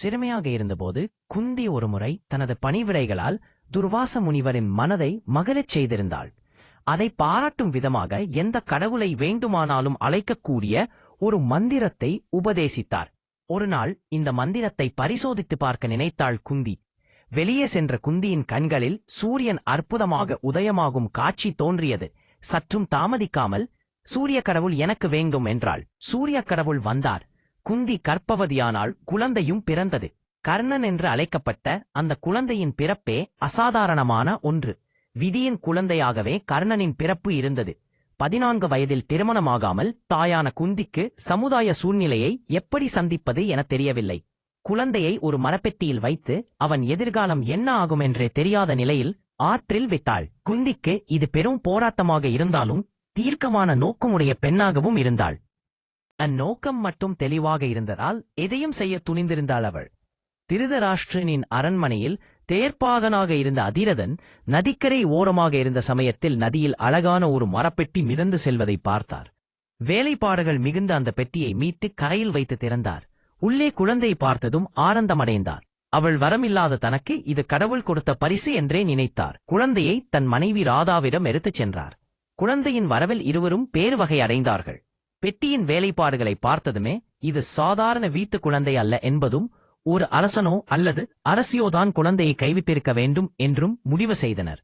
சிறுமையாக இருந்தபோது குந்தி ஒருமுறை தனது பணிவிடைகளால் துர்வாச முனிவரின் மனதை மகிழச் செய்திருந்தாள். அதை பாராட்டும் விதமாக எந்த கடவுளை வேண்டுமானாலும் அழைக்கக்கூடிய ஒரு மந்திரத்தை உபதேசித்தார். ஒருநாள் இந்த மந்திரத்தை பரிசோதித்து பார்க்க நினைத்தாள் குந்தி. வெளியே சென்ற குந்தியின் கண்களில் சூரியன் அற்புதமாக உதயமாகும் காட்சி தோன்றியது. சற்றும் தாமதிக்காமல் சூரிய கடவுள் எனக்கு வேண்டும் என்றாள். சூரிய கடவுள் வந்தார். குந்தி கற்பவதியானால் குழந்தையும் பிறந்தது. கர்ணன் என்று அழைக்கப்பட்ட அந்த குழந்தையின் பிறப்பே அசாதாரணமான ஒன்று. விதியின் குழந்தையாகவே கர்ணனின் பிறப்பு இருந்தது. பதினான்கு வயதில் திருமணமாகாமல் தாயான குந்திக்கு சமுதாய சூழ்நிலையை எப்படி சந்திப்பது என தெரியவில்லை. குழந்தையை ஒரு மரப்பெட்டியில் வைத்து அவன் எதிர்காலம் என்ன ஆகும் என்றே தெரியாத நிலையில் ஆற்றில் விட்டாள். குந்திக்கு இது பெரும் போராட்டமாக இருந்தாலும் தீர்க்கமான நோக்கமுடைய பெண்ணாகவும் இருந்தாள். அந்நோக்கம் மட்டும் தெளிவாக இருந்ததால் எதையும் செய்ய துணிந்திருந்தாள் அவள். திருதராஷ்டிரனின் அரண்மனையில் தேர்ப்பாகனாக இருந்த அதிரதன் நதிக்கரை ஓரமாக இருந்த சமயத்தில் நதியில் அழகான ஒரு மரப்பெட்டி மிதந்து செல்வதை பார்த்தார். வேலைப்பாடுகள் மிகுந்த அந்த பெட்டியை மீட்டு கரையில் வைத்து திறந்தார். உள்ளே குழந்தை பார்த்ததும் ஆனந்தமடைந்தார். அவள் வரமில்லாத தனக்கு இது கடவுள் கொடுத்த பரிசு என்றே நினைத்தார். குழந்தையை தன் மனைவி ராதாவிடம் எடுத்துச் சென்றார். குழந்தையின் வரவில் இருவரும் பேரு வகை அடைந்தார்கள். பெட்டியின் வேலைப்பாடுகளை பார்த்ததுமே இது சாதாரண வீட்டு குழந்தை அல்ல என்பதும் ஒரு அரசனோ அல்லது அரசியோதான் குழந்தையை கைவிட்டிருக்க வேண்டும் என்றும் முடிவு செய்தனர்.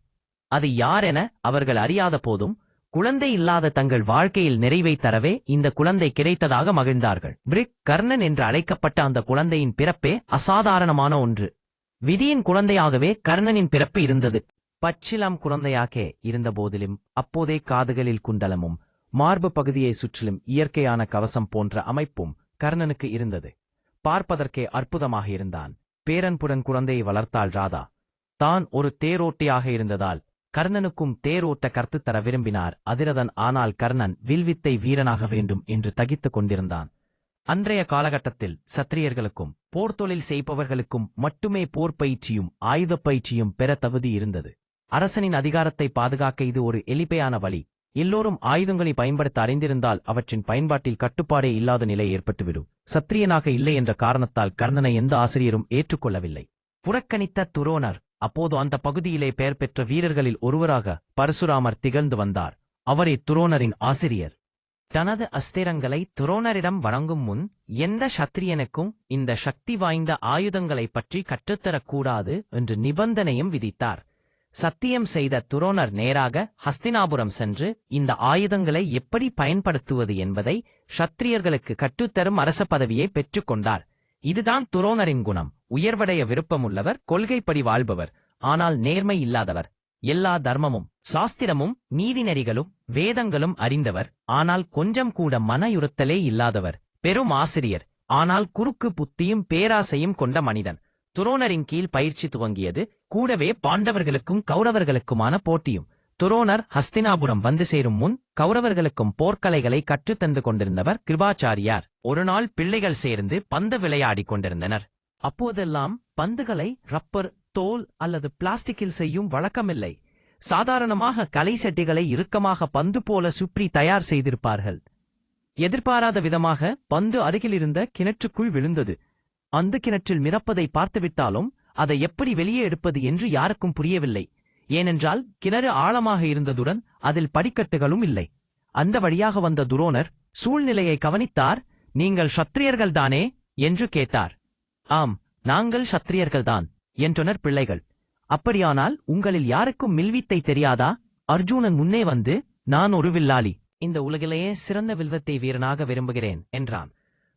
அது யாரென அவர்கள் அறியாத போதும் குழந்தை இல்லாத தங்கள் வாழ்க்கையில் நிறைவை தரவே இந்த குழந்தை கிடைத்ததாக மகிழ்ந்தார்கள். பிரிக் கர்ணன் என்று அழைக்கப்பட்ட அந்த குழந்தையின் பிறப்பே அசாதாரணமான ஒன்று. விதியின் குழந்தையாகவே கர்ணனின் பிறப்பு இருந்தது. பச்சிலம் குழந்தையாக இருந்த போதிலும் அப்போதே காதுகளில் குண்டலமும் மார்பு பகுதியை சுற்றிலும் இயற்கையான கவசம் போன்ற அமைப்பும் கர்ணனுக்கு இருந்தது. பார்ப்பதற்கே அற்புதமாக இருந்தான். பேரன்புடன் குழந்தையை வளர்த்தாள் ராதா. தான் ஒரு தேரோட்டியாக இருந்ததால் கர்ணனுக்கும் தேரோட்ட கர்த்து தர விரும்பினார். அதிரதன் ஆனால் கர்ணன் வில்வித்தை வீரனாக வேண்டும் என்று தகித்துக் கொண்டிருந்தான். அன்றைய காலகட்டத்தில் சத்திரியர்களுக்கும் போர்த்தொழில் செய்பவர்களுக்கும் மட்டுமே போர் பயிற்சியும் ஆயுதப் பயிற்சியும் பெற தகுதி இருந்தது. அரசனின் அதிகாரத்தை பாதுகாக்க இது ஒரு எளிமையான வழி. எல்லோரும் ஆயுதங்களை பயன்படுத்த அறிந்திருந்தால் அவற்றின் பயன்பாட்டில் கட்டுப்பாடே இல்லாத நிலை ஏற்பட்டுவிடும். சத்திரியனாக இல்லை என்ற காரணத்தால் கர்ணனை எந்த ஆசிரியரும் ஏற்றுக்கொள்ளவில்லை. புறக்கணித்த துரோணர் அப்போது அந்த பகுதியிலே பெயர் பெற்ற வீரர்களில் ஒருவராக பரசுராமர் திகழ்ந்து வந்தார். அவரே துரோணரின் ஆசிரியர். தனது அஸ்திரங்களை துரோணரிடம் வழங்கும் முன் எந்த சத்திரியனுக்கும் இந்த சக்தி வாய்ந்த ஆயுதங்களைப் பற்றி கற்றுத்தரக்கூடாது என்று நிபந்தனையும் விதித்தார். சத்தியம் செய்த துரோணர் நேராக ஹஸ்தினாபுரம் சென்று இந்த ஆயுதங்களை எப்படி பயன்படுத்துவது என்பதை ஷத்திரியர்களுக்கு கற்றுத்தரும் அரச பதவியை பெற்றுக்கொண்டார் இதுதான் துரோணரின் குணம். உயர்வடைய விருப்பமுள்ளவர் கொள்கைப்படி வாழ்பவர் ஆனால் நேர்மை இல்லாதவர். எல்லா தர்மமும் சாஸ்திரமும் நீதிநெறிகளும் வேதங்களும் அறிந்தவர் ஆனால் கொஞ்சம் கூட மனயுறுத்தலே இல்லாதவர். பெரும் ஆசிரியர் ஆனால் குறுக்கு புத்தியும் பேராசையும் கொண்ட மனிதன். துரோணரின் கீழ் பயிற்சி துவங்கியது கூடவே பாண்டவர்களுக்கும் கௌரவர்களுக்குமான போட்டியும். துரோணர் ஹஸ்தினாபுரம் வந்து சேரும் முன் கௌரவர்களுக்கும் போர்க்கலைகளை கற்றுத்தந்து கொண்டிருந்தவர் கிருபாச்சாரியார். ஒருநாள் பிள்ளைகள் சேர்ந்து பந்து விளையாடிக் கொண்டிருந்தனர். அப்போதெல்லாம் பந்துகளை ரப்பர் தோல் அல்லது பிளாஸ்டிக்கில் செய்யும் வழக்கமில்லை. சாதாரணமாக கலை செட்டிகளை இறுக்கமாக பந்து போல சுற்றி தயார் செய்திருப்பார்கள். எதிர்பாராத விதமாக பந்து அருகிலிருந்த கிணற்றுக்குள் விழுந்தது. அந்த கிணற்றில் மிதப்பதை பார்த்துவிட்டாலும் அதை எப்படி வெளியே எடுப்பது என்று யாருக்கும் புரியவில்லை. ஏனென்றால் கிணறு ஆழமாக இருந்ததுடன் அதில் படிக்கட்டுகளும் இல்லை. அந்த வழியாக வந்த துரோணர் சூழ்நிலையை கவனித்தார் நீங்கள் சத்திரியர்கள்தானே? என்று கேட்டார். ஆம் நாங்கள் சத்திரியர்கள்தான் என்றனர் பிள்ளைகள். அப்படியானால் உங்களில் யாருக்கும் மில்வித்தை தெரியாதா? அர்ஜுனன் முன்னே வந்து நான் ஒரு வில்லாளி. இந்த உலகிலேயே சிறந்த வில்வத்தை வீரனாக விரும்புகிறேன் என்றான்.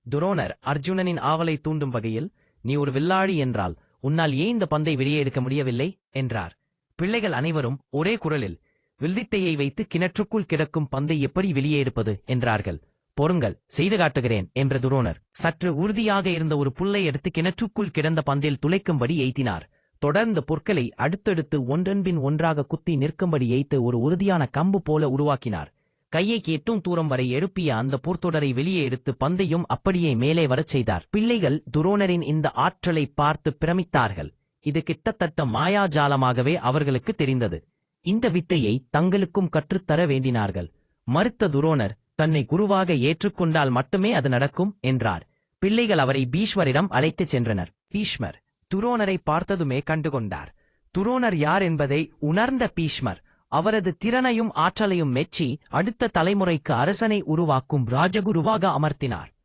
துரோணர் அர்ஜுனனின் ஆவலை தூண்டும் வகையில் நீ ஒரு வில்லாளி என்றால் உன்னால் ஏன் இந்த பந்தை வெளியே எடுக்க முடியவில்லை? என்றார். பிள்ளைகள் அனைவரும் ஒரே குரலில் வில்தித்தையை வைத்து கிணற்றுக்குள் கிடக்கும் பந்தை எப்படி வெளியே எடுப்பது? என்றார்கள். பொறுங்கள் செய்து காட்டுகிறேன் என்ற துரோணர். சற்று உறுதியாக இருந்த ஒரு புல்லை எடுத்து கிணற்றுக்குள் கிடந்த பந்தில் துளைக்கும்படி எய்த்தினார் தொடர்ந்து பொற்களை அடுத்தடுத்து ஒன்றன்பின் ஒன்றாக குத்தி நிற்கும்படி எய்த்து ஒரு உறுதியான கம்பு போல உருவாக்கினார். கையை எட்டும் தூரம் வரை எழுப்பிய அந்த போர்த்தொடரை வெளியே எடுத்து பந்தையும் அப்படியே மேலே வரச் செய்தார். பிள்ளைகள் துரோணரின் இந்த ஆற்றலை பார்த்து பிரமித்தார்கள். இது கிட்டத்தட்ட மாயாஜாலமாகவே அவர்களுக்கு தெரிந்தது. இந்த வித்தையை தங்களுக்கும் கற்றுத்தர வேண்டினார்கள். மறுத்த துரோணர் தன்னை குருவாக ஏற்றுக்கொண்டால் மட்டுமே அது நடக்கும் என்றார். பிள்ளைகள் அவரை பீஷ்மரிடம் அழைத்துச் சென்றனர். பீஷ்மர் துரோணரை பார்த்ததுமே கண்டுகொண்டார். துரோணர் யார் என்பதை உணர்ந்த பீஷ்மர் அவரது திறனையும் ஆற்றலையும் மெச்சி அடுத்த தலைமுறைக்கு அரசனை உருவாக்கும் ராஜகுருவாக அமர்த்தினார்.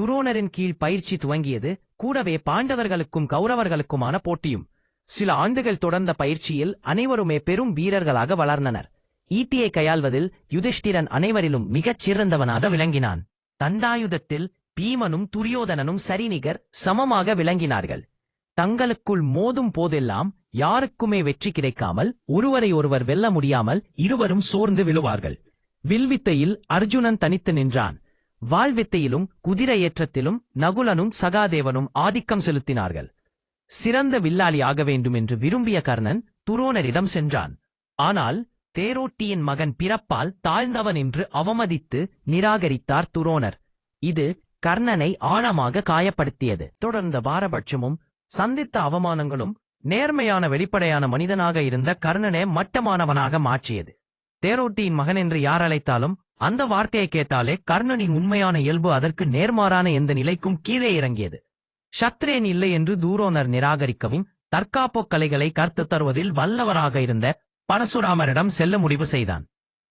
துரோணரின் கீழ் பயிற்சி துவங்கியது. கூடவே பாண்டவர்களுக்கும் கௌரவர்களுக்குமான போட்டியும். சில ஆண்டுகள் தொடர்ந்த பயிற்சியில் அனைவருமே பெரும் வீரர்களாக வளர்ந்தனர். ஈட்டியை கையாள்வதில் யுதிஷ்டிரன் அனைவரிலும் மிகச் சிறந்தவனாக விளங்கினான். தண்டாயுதத்தில் பீமனும் துரியோதனனும் சரிநிகர் சமமாக விளங்கினார்கள். தங்களுக்குள் மோதும் போதெல்லாம் யாருக்குமே வெற்றி கிடைக்காமல் ஒருவரை ஒருவர் வெல்ல முடியாமல் இருவரும் சோர்ந்து விழுவார்கள். வில்வித்தையில் அர்ஜுனன் தனித்து நின்றான். வாழ்வித்தையிலும் குதிரை ஏற்றத்திலும் நகுலனும் சகாதேவனும் ஆதிக்கம் செலுத்தினார்கள். சிறந்த வில்லாளி ஆக வேண்டும் என்று விரும்பிய கர்ணன் துரோணரிடம் சென்றான். ஆனால் தேரோட்டியின் மகன் பிறப்பால் தாழ்ந்தவன் என்று அவமதித்து நிராகரித்தார் துரோணர். இது கர்ணனை ஆழமாக காயப்படுத்தியது. தொடர்ந்த பாரபட்சமும் சந்தித்த அவமானங்களும் நேர்மையான வெளிப்படையான மனிதனாக இருந்த கர்ணனே மட்டமானவனாக மாற்றியது. தேரோட்டியின் மகன் என்று யார் அழைத்தாலும் அந்த வார்த்தையை கேட்டாலே கர்ணனின் உண்மையான இயல்பு அதற்கு நேர்மாறான எந்த நிலைக்கும் கீழே இறங்கியது. சத்ரேன் இல்லை என்று தூரோனர் நிராகரிக்கவும் தற்காப்புக் கலைகளை கற்று தருவதில் வல்லவராக இருந்த பரசுராமரிடம் செல்ல முடிவு செய்தான்.